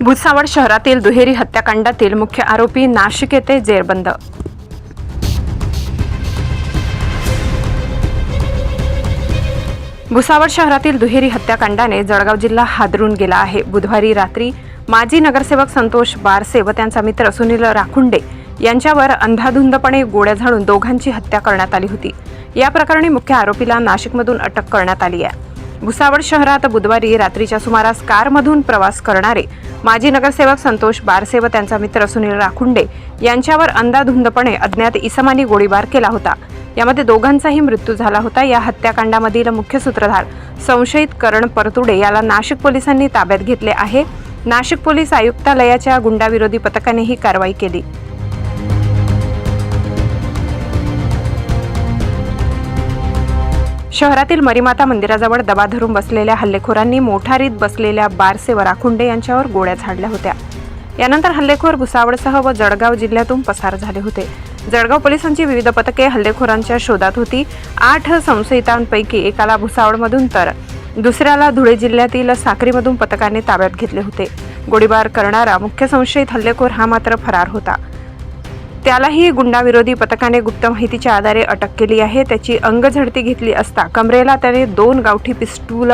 भुसावळ शहरातील दुहेरी हत्याकांडातील मुख्य आरोपी नाशिक येथे जेरबंद. भुसावळ शहरातील दुहेरी हत्याकांडाने जळगाव जिल्हा हादरून गेला आहे. बुधवारी रात्री माजी नगरसेवक संतोष बारसे व त्यांचा मित्र सुनील राखुंडे यांच्यावर अंधाधुंदपणे गोळ्या झाडून दोघांची हत्या करण्यात आली होती. या प्रकरणी मुख्य आरोपीला नाशिकमधून अटक करण्यात आली आहे. भुसावळ शहरात बुधवारी रात्रीच्या सुमारास कारमधून प्रवास करणारे माजी नगरसेवक संतोष बारसे व त्यांचा मित्र सुनील राखुंडे यांच्यावर अंदाधुंदपणे अज्ञात इसमानी गोळीबार केला होता. यामध्ये दोघांचाही मृत्यू झाला होता. या हत्याकांडामधील मुख्य सूत्रधार संशयित करण परतुडे याला नाशिक पोलिसांनी ताब्यात घेतले आहे. नाशिक पोलीस आयुक्तालयाच्या गुंडाविरोधी पथकाने ही कारवाई केली. शहरातील मरीमाता मंदिराजवळ दबा धरून बसलेल्या हल्लेखोरांनी मोठारीत बसलेल्या बारसे वराखुंडे यांच्यावर गोळ्या झाडल्या होत्या. यानंतर हल्लेखोर भुसावळसह व जळगाव जिल्ह्यातून पसार झाले होते. जळगाव पोलिसांची विविध पथके हल्लेखोरांच्या शोधात होती. आठ संशयितांपैकी एकाला भुसावळमधून तर दुसऱ्याला धुळे जिल्ह्यातील साक्रीमधून पथकाने ताब्यात घेतले होते. गोळीबार करणारा मुख्य संशयित हल्लेखोर हा मात्र फरार होता. त्यालाही गुंडाविरोधी पथकाने गुप्त माहितीच्या आधारे अटक केली आहे. त्याची अंगझडती घेतली असता कमरेला त्याने दोन गावठी पिस्तूल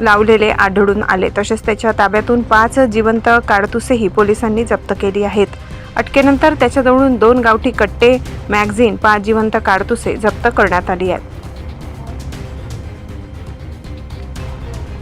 लावलेले आढळून आले. तसेच त्याच्या ताब्यातून पाच जिवंत काडतुसेही पोलिसांनी जप्त केली आहेत. अटकेनंतर त्याच्याजवळून दोन गावठी कट्टे मॅगझिन पाच जिवंत काडतुसे जप्त करण्यात आली आहेत.